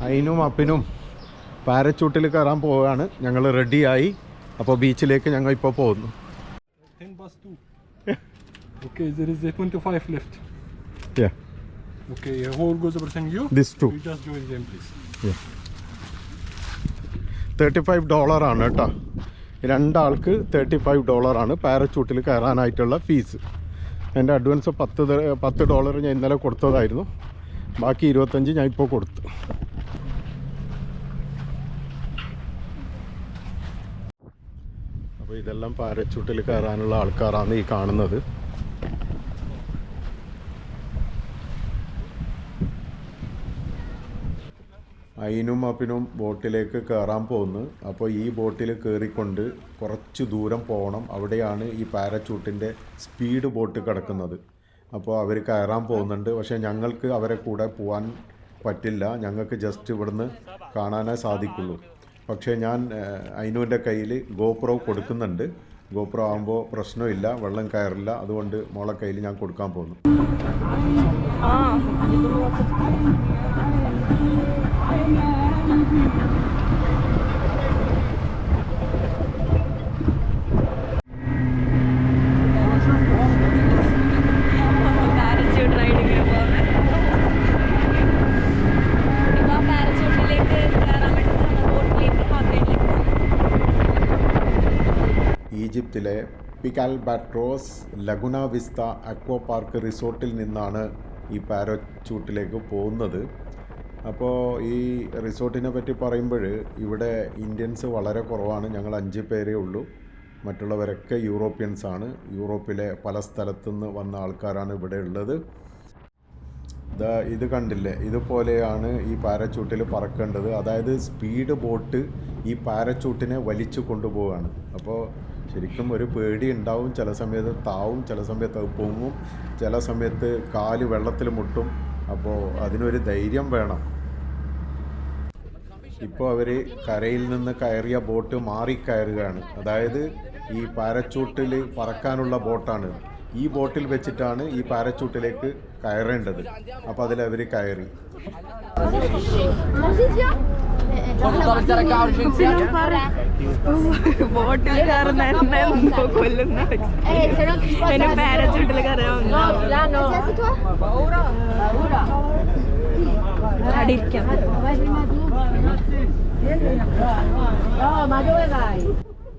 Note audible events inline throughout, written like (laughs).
അയിനും അപ്പിനും പാരച്ചൂട്ടിൽ കയറാൻ പോവുകയാണ് ഞങ്ങൾ റെഡിയായി അപ്പോൾ ബീച്ചിലേക്ക് ഞങ്ങൾ ഇപ്പോൾ പോകുന്നു 10 past 2. okay, there is a 25 left. Yeah. Okay, who goes over you? This to You just join them, please. Thirty five ആണ് കേട്ടോ രണ്ടാൾക്ക് തേർട്ടി ഫൈവ് ആണ് പാരച്ചൂട്ടിൽ കയറാനായിട്ടുള്ള ഫീസ് എന്റെ അഡ്വാൻസ് പത്ത് പത്ത് ഡോളർ ഞാൻ ഇന്നലെ കൊടുത്തതായിരുന്നു ബാക്കി ഇരുപത്തഞ്ച് ഞാൻ ഇപ്പോൾ കൊടുത്തു അപ്പോൾ ഇതെല്ലാം പാരച്ചൂട്ടിൽ കയറാനുള്ള ആൾക്കാരാണ് ഈ കാണുന്നത്. അയിനും അപ്പിനും ബോട്ടിലേക്ക് കയറാൻ പോകുന്നു അപ്പോൾ ഈ ബോട്ടിൽ കയറിക്കൊണ്ട് കുറച്ച് ദൂരം പോകണം അവിടെയാണ് ഈ പാരച്ചൂട്ടിന്റെ സ്പീഡ് ബോട്ട് കിടക്കുന്നത്. അപ്പോൾ അവർ കയറാൻ പോകുന്നുണ്ട്. പക്ഷേ ഞങ്ങൾക്ക് അവരെ കൂടെ പോകാൻ പറ്റില്ല. ഞങ്ങൾക്ക് ജസ്റ്റ് ഇവിടുന്ന് കാണാനേ സാധിക്കുള്ളൂ. പക്ഷേ ഞാൻ അയിനുവിന്റെ കയ്യിൽ ഗോപ്രോ കൊടുക്കുന്നുണ്ട്. ഗോപ്രോ ആകുമ്പോൾ പ്രശ്നമില്ല വെള്ളം കയറില്ല. അതുകൊണ്ട് മോളെ കയ്യിൽ ഞാൻ കൊടുക്കാൻ പോകുന്നു. പാരച്യൂട്ട് റൈഡിങ്ങിന് പോകുന്നത് ഇപ്പൊ ആ പാരച്യൂട്ടിലേക്ക് കയറാൻ വേണ്ടി നമ്മൾ ബോട്ടിലേക്ക് ഹോട്ടലിലേക്ക് ഈജിപ്തിലെ Pickalbatros Laguna Vista Aqua Park റിസോർട്ടിൽ നിന്നാണ് ഈ പാരച്ചൂട്ടിലേക്ക് പോകുന്നത്. അപ്പോൾ ഈ റിസോർട്ടിനെ പറ്റി പറയുമ്പോൾ ഇവിടെ ഇന്ത്യൻസ് വളരെ കുറവാണ്. ഞങ്ങൾ അഞ്ച് പേരേ ഉള്ളൂ. മറ്റുള്ളവരൊക്കെ യൂറോപ്യൻസ് ആണ്. യൂറോപ്പിലെ പല സ്ഥലത്തുനിന്ന് വന്ന ആൾക്കാരാണ് ഇവിടെ ഉള്ളത്. ഇത് കണ്ടില്ലേ? ഇതുപോലെയാണ് ഈ പാരച്ചൂട്ടിൽ പറക്കേണ്ടത്. അതായത് സ്പീഡ് ബോട്ട് ഈ പാരച്ചൂട്ടിനെ വലിച്ചു കൊണ്ടുപോവുകയാണ്. അപ്പോൾ ശരിക്കും ഒരു പേടി ഉണ്ടാവും. ചില സമയത്ത് താവും ചില സമയത്ത് അത് പൊങ്ങും. ചില സമയത്ത് കാൽ വെള്ളത്തിൽ മുട്ടും. അപ്പോൾ അതിനൊരു ധൈര്യം വേണം. ഇപ്പോൾ അവർ കരയിൽ നിന്ന് കയറിയ ബോട്ട് മാറി കയറുകയാണ്. അതായത് ഈ പാരച്ചൂട്ടിൽ പറക്കാനുള്ള ബോട്ടാണ്. ഈ ബോട്ടിൽ വെച്ചിട്ടാണ് ഈ പാരച്ചൂട്ടിലേക്ക് കയറേണ്ടത്. അപ്പോൾ അതിലവർ കയറി. ബോട്ടിൽ കയറുന്ന എന്നെ എന്തോ കൊല്ലുന്ന എന്നെ പാരച്യൂട്ടിൽ കയറാൻ അവിടെ ഇരിക്കാം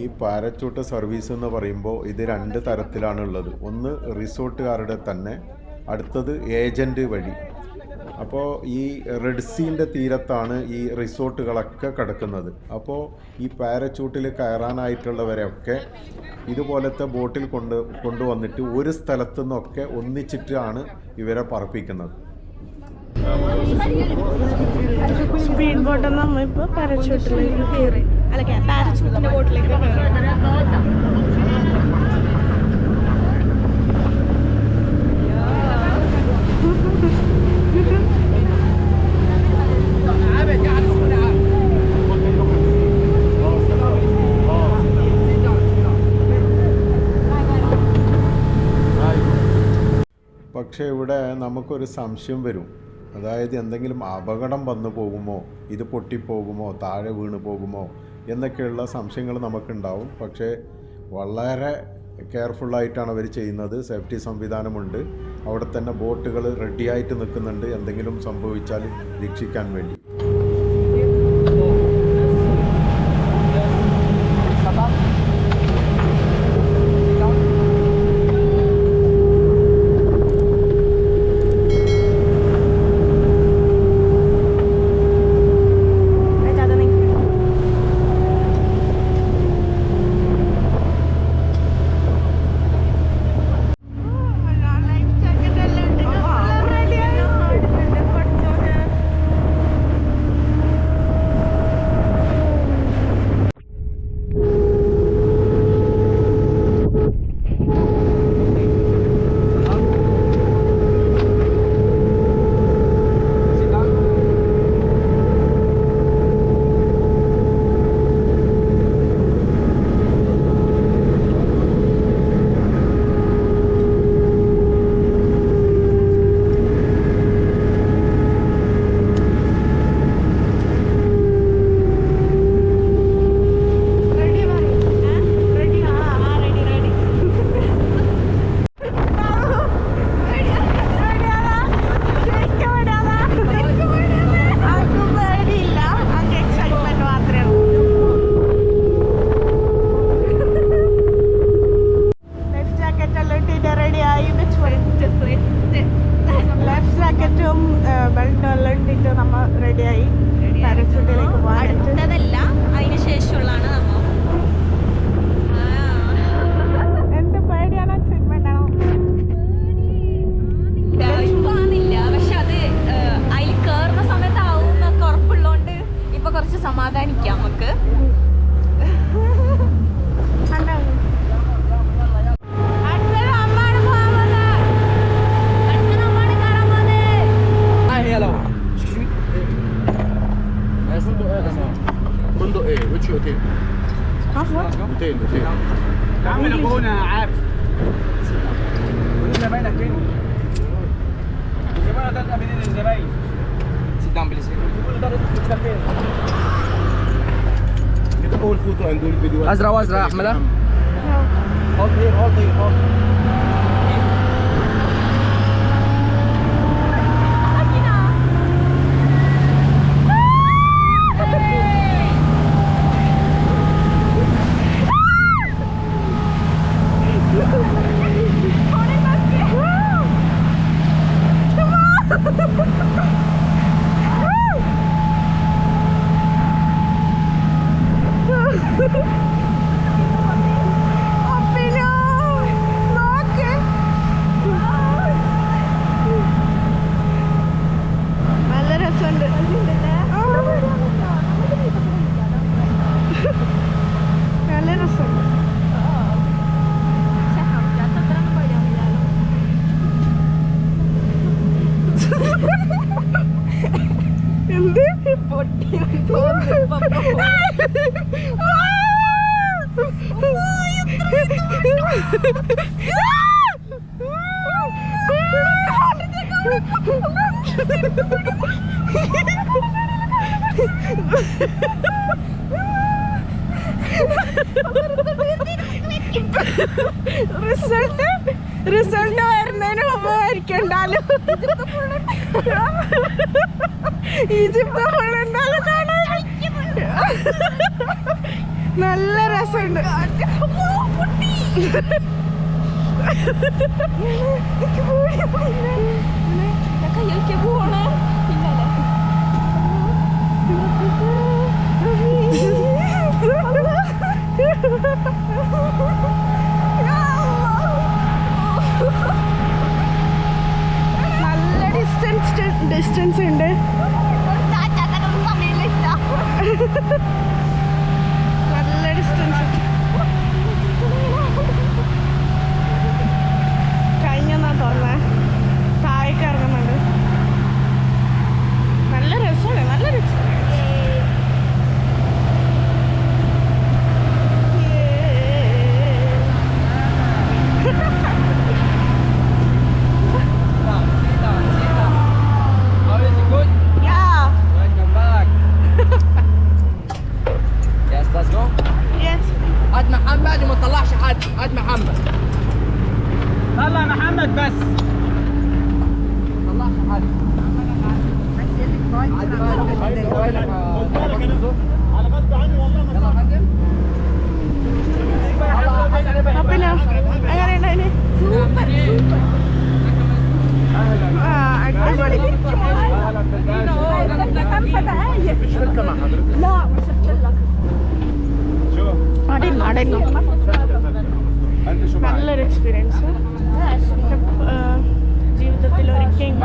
ഈ പാരച്ചൂട്ട് സർവീസ് എന്ന് പറയുമ്പോൾ ഇത് രണ്ട് തരത്തിലാണുള്ളത്. ഒന്ന് റിസോർട്ടുകാരുടെ തന്നെ അടുത്തത് ഏജന്റ് വഴി. അപ്പോൾ ഈ റെഡ് സീന്റെ തീരത്താണ് ഈ റിസോർട്ടുകളൊക്കെ കിടക്കുന്നത്. അപ്പോൾ ഈ പാരച്ചൂട്ടിൽ കയറാനായിട്ടുള്ളവരെയൊക്കെ ഇതുപോലത്തെ ബോട്ടിൽ കൊണ്ട് കൊണ്ടുവന്നിട്ട് ഒരു സ്ഥലത്തു നിന്നൊക്കെ ഒന്നിച്ചിട്ടാണ് ഇവരെ പറപ്പിക്കുന്നത്. സ്പീഡ് ബോട്ട് നമ്മ ഇപ്പൊ പാരച്യൂട്ടിലേക്ക് കയറി അല്ല പാരച്യൂട്ടിന്റെ ബോട്ടിലേക്ക് പക്ഷേ ഇവിടെ നമുക്കൊരു സംശയം വരും. അതായത് എന്തെങ്കിലും അപകടം വന്നു പോകുമോ? ഇത് പൊട്ടിപ്പോകുമോ? താഴെ വീണ് പോകുമോ? എന്നൊക്കെയുള്ള സംശയങ്ങൾ നമുക്കുണ്ടാവും. പക്ഷേ വളരെ കെയർഫുള്ളായിട്ടാണ് അവർ ചെയ്യുന്നത്. സേഫ്റ്റി സംവിധാനമുണ്ട്. അവിടെ തന്നെ ബോട്ടുകൾ റെഡിയായിട്ട് നിൽക്കുന്നുണ്ട്. എന്തെങ്കിലും സംഭവിച്ചാൽ രക്ഷിക്കാൻ വേണ്ടി. أزرق وأزرق يا أحمد. റിസൾട്ട് വരുന്നതിന് മുമ്പ് മരിക്കണ്ടാലും ഈജിപ്ത് ഫുള്ളുണ്ടാലും നല്ല രസമുണ്ട്. കയ്യിലേക്ക് ഡിസ്റ്റൻസ് ഡിസ്റ്റൻസ് ഉണ്ട്. (laughs) محمد طلع محمد بس طلعش حد بس يدك كويس على غصب عني والله ما يلا حازم ربنا انا انا انا سوبر سوبر مش شركه مع حضرتك لا مش شفت لك شو بعدين بعدين നല്ലൊരു എക്സ്പീരിയൻസ് ജീവിതത്തിൽ ഒരിക്കലും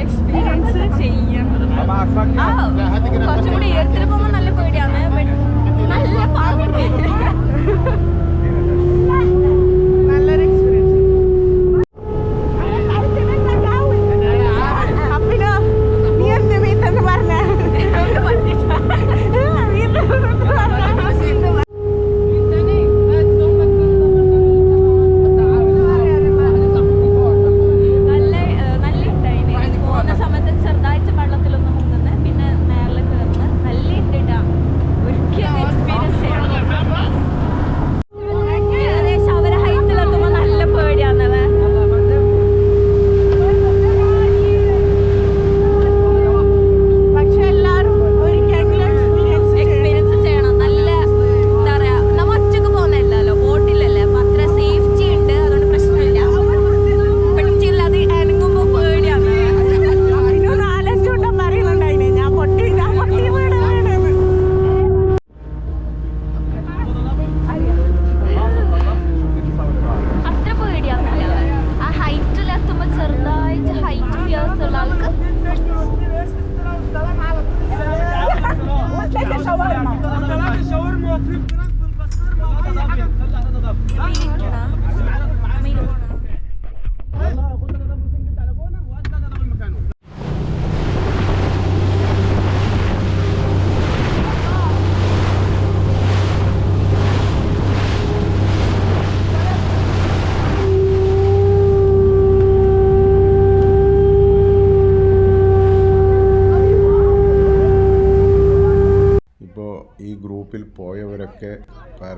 എക്സ്പീരിയൻസ് ചെയ്യാം. കുറച്ചും കൂടി ഉയരത്തിൽ പോകുമ്പോൾ നല്ല പേടിയാണ് നല്ല പാട്ട്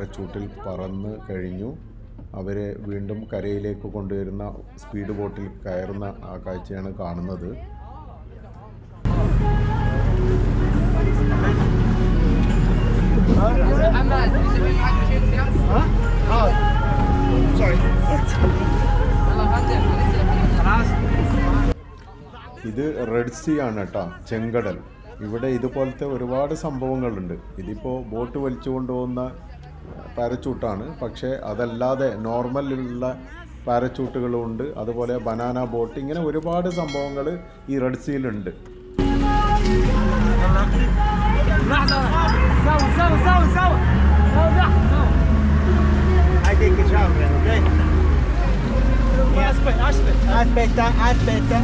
പാരച്ചൂട്ടിൽ പറന്ന് കഴിഞ്ഞു. അവരെ വീണ്ടും കരയിലേക്ക് കൊണ്ടുവരുന്ന സ്പീഡ് ബോട്ടിൽ കയറുന്ന ആ കാഴ്ചയാണ് കാണുന്നത്. ഇത് റെഡ് സീ ആണ് കേട്ടോ ചെങ്കടൽ. ഇവിടെ ഇതുപോലത്തെ ഒരുപാട് സംഭവങ്ങളുണ്ട്. ഇതിപ്പോൾ ബോട്ട് വലിച്ചു കൊണ്ടുപോകുന്ന പാരച്ചൂട്ടാണ് പക്ഷേ അതല്ലാതെ നോർമലുള്ള പാരച്ചൂട്ടുകളും ഉണ്ട് അതുപോലെ ബനാന ബോട്ട് ഇങ്ങനെ ഒരുപാട് സംഭവങ്ങൾ ഈ റെഡ് സീലുണ്ട്? Aspetta, aspetta, aspetta.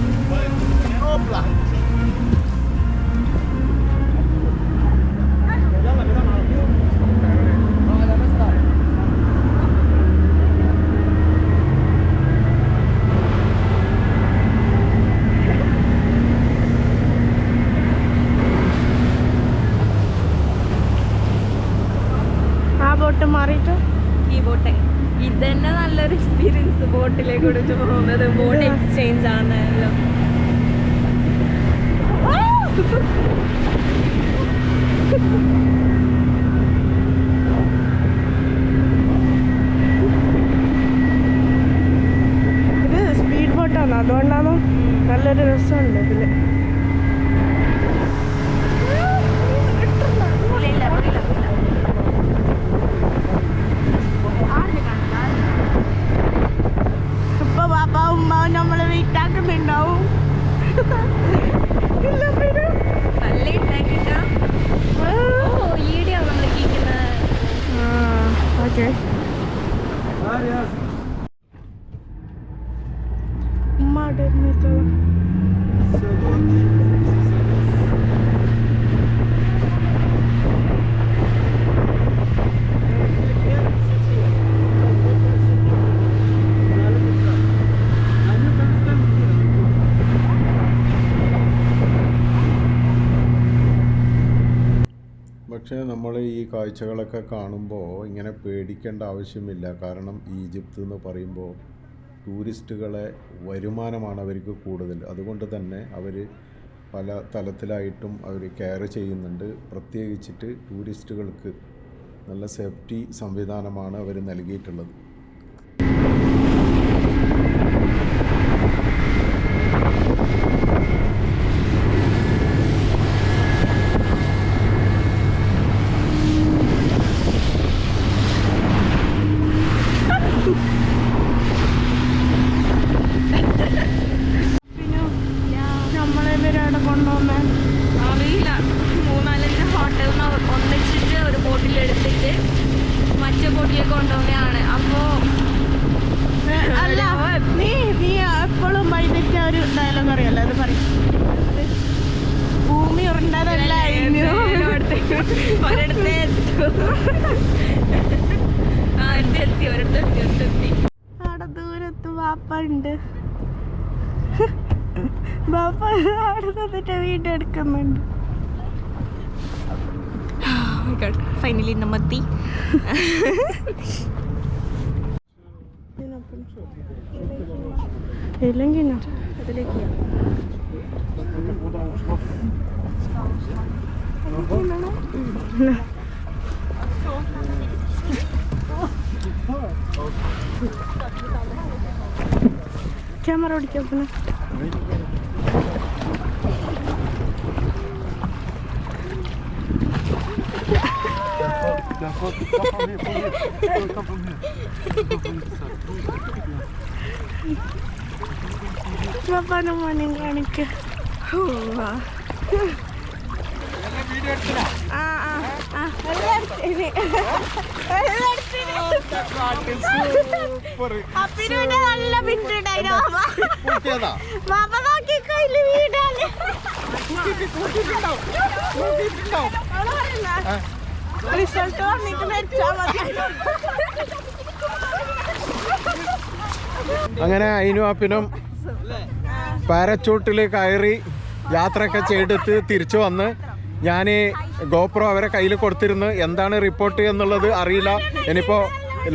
ആ ബോട്ട് മാറിയിട്ട് ഈ ബോട്ട് ഇത് തന്നെ നല്ലൊരു എക്സ്പീരിയൻസ് ഒടിച്ചു പോകുന്നത് ബോട്ട് എക്സ്ചേഞ്ച് ആണല്ലോ ഇത് സ്പീഡ് ബോട്ടാണ് അതുകൊണ്ടാണോ നല്ലൊരു രസമുണ്ട് ഇതിൽ. നമ്മൾ ഈ കാഴ്ചകളൊക്കെ കാണുമ്പോൾ ഇങ്ങനെ പേടിക്കേണ്ട ആവശ്യമില്ല. കാരണം ഈജിപ്ത് എന്ന് പറയുമ്പോൾ ടൂറിസ്റ്റുകളെ വരുമാനമാണ് അവർക്ക് കൂടുതൽ. അതുകൊണ്ട് തന്നെ അവർ പല തലത്തിലായിട്ടും അവർ കെയർ ചെയ്യുന്നുണ്ട്. പ്രത്യേകിച്ചിട്ട് ടൂറിസ്റ്റുകൾക്ക് നല്ല സേഫ്റ്റി സംവിധാനമാണ് അവർ നൽകിയിട്ടുള്ളത്. അവിടെ ദൂരത്ത് വാപ്പ ഉണ്ട് ബാപ്പ അവിടെ നിന്നിട്ട് വീഡിയോ എടുക്കുന്നുണ്ട്. ഫൈനലി നമ്മത്തി ഇല്ലെങ്കിൽ ക്യാമറ ഓടിക്കാം പിന്നെ പാപ്പാനും മോനെയും കാണിക്ക ആ ആ ആ എല്ലാം എടുത്തിനി. എല്ലാം എടുത്തിനി. അപ്പിനൂടെ നല്ല പിന്നുണ്ടായിരുന്നു മാമ മാമ നോക്കിക്കോ ഇല്ല വീടാണ്. റിസൾട്ട് വന്നിട്ട് വെച്ചാ മതി. അങ്ങനെ അതിനും അപ്പിനും പാരച്ചൂട്ടിൽ കയറി യാത്രയൊക്കെ ചെയ്തെടുത്ത് തിരിച്ചു വന്ന് ഞാൻ ഗോപ്രോ അവരെ കയ്യിൽ കൊടുത്തിരുന്നു എന്താണ് റിപ്പോർട്ട് എന്നുള്ളത് അറിയില്ല. ഇനിയിപ്പോൾ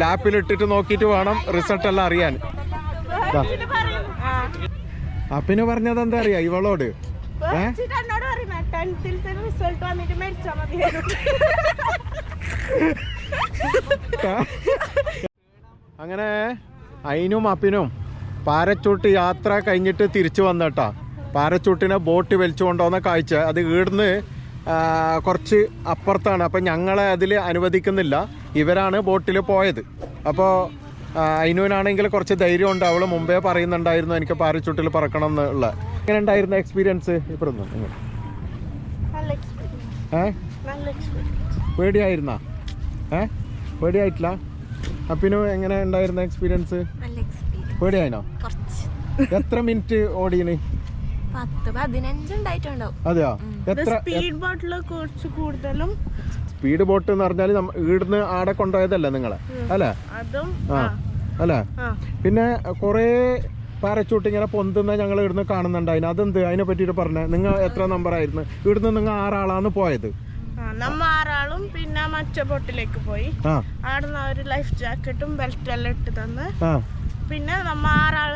ലാപ്പിൽ ഇട്ടിട്ട് നോക്കിയിട്ട് വേണം റിസൾട്ട് എല്ലാം അറിയാൻ. അപ്പിനെ പറഞ്ഞത് എന്താ അറിയാ ഇവളോട്? അങ്ങനെ അയിനും അപ്പിനും പാരച്ചൂട്ട് യാത്ര കഴിഞ്ഞിട്ട് തിരിച്ചു വന്നട്ടാ. പാരച്ചൂട്ടിനെ ബോട്ട് വലിച്ചു കൊണ്ടുവന്ന കാഴ്ച. അത് ഈടുന്ന് കുറച്ച് അപ്പുറത്താണ്. അപ്പം ഞങ്ങളെ അതിൽ അനുവദിക്കുന്നില്ല. ഇവരാണ് ബോട്ടിൽ പോയത്. അപ്പോൾ അയിനുവിനാണെങ്കിൽ കുറച്ച് ധൈര്യമുണ്ട്. അവൾ മുമ്പേ പറയുന്നുണ്ടായിരുന്നു എനിക്ക് പാരച്ചൂട്ടിൽ പറക്കണം എന്നുള്ള എങ്ങനെ ഉണ്ടായിരുന്നു എക്സ്പീരിയൻസ് ഇപ്പറൊന്നും ഏ? പേടിയായിരുന്നാ? ഏ? പേടിയായിട്ടില്ല? അപ്പിനു എങ്ങനെ ഉണ്ടായിരുന്ന എക്സ്പീരിയൻസ് പേടിയായിനോ? എത്ര മിനിറ്റ് ഓടിയന് പത്ത് പതിനഞ്ച് ഉണ്ടായിട്ടുണ്ടാവും. അതെയോ? എത്ര സ്പീഡ് ബോട്ടിൽ കുറച്ച് കൂടുതലും സ്പീഡ് ബോട്ട് എന്ന് പറഞ്ഞാൽ ഇവിടുന്ന് ഈടുന്ന് ആടെ കൊണ്ടുപോയതല്ലേ നിങ്ങളെ? അല്ലേ? അതും ആ അല്ലേ? പിന്നെ കുറേ പാരച്ചൂട്ട് ഇങ്ങനെ പൊന്തുന്ന ഞങ്ങൾ ഇവിടുന്ന് കാണുന്നുണ്ട് അതിന്. അതെന്ത്? അതിനെ പറ്റിയിട്ട് പറഞ്ഞ. നിങ്ങൾ എത്ര നമ്പർ ആയിരുന്നു? ഇവിടുന്ന് നിങ്ങൾ ആറാളാണ് പോയത്. നമ്മ ആറാളും പിന്നെ മറ്റേ ബോട്ടിലേക്ക് പോയി. അവിടുന്ന് ആടുന്ന ഒരു ലൈഫ് ജാക്കറ്റും ബെൽറ്റ് എല്ലാം ഇട്ട് തന്ന്. പിന്നെ നമ്മ ആറാൾ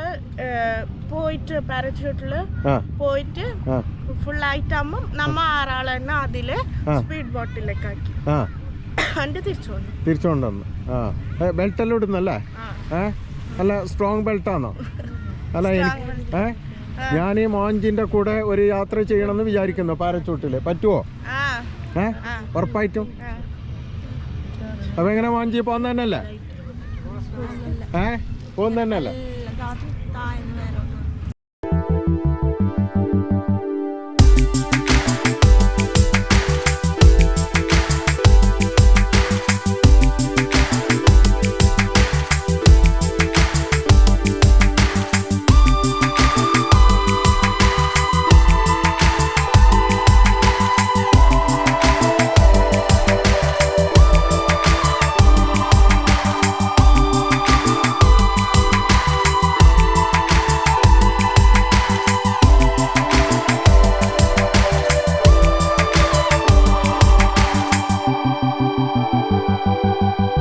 പോയിട്ട് പാരച്യൂട്ടിൽ പോയിട്ട് ഫുൾ ആയിട്ടാകുമ്പോൾ നമ്മ ആറാൾ തന്നെ അതിൽ സ്പീഡ് ബോട്ടിലേക്ക് ആക്കി എന്നിട്ട് തിരിച്ചു വന്നു തിരിച്ചു കൊണ്ടുവന്നു ആ. ബെൽറ്റ് എല്ലാം ഇടുന്നല്ലേ? ഏ? അല്ല സ്ട്രോങ് ബെൽറ്റാണോ അല്ല എനിക്ക് ഏ? ഞാൻ ഈ മോഞ്ചിന്റെ കൂടെ ഒരു യാത്ര ചെയ്യണമെന്ന് വിചാരിക്കുന്നു പാരച്ചൂട്ടിൽ. പറ്റുമോ ഏ. ഉറപ്പായിട്ടും. അപ്പൊ എങ്ങനെ മോഞ്ചി പോന്ന തന്നെയല്ലേ ഏ? പോകുന്ന തന്നെയല്ലേ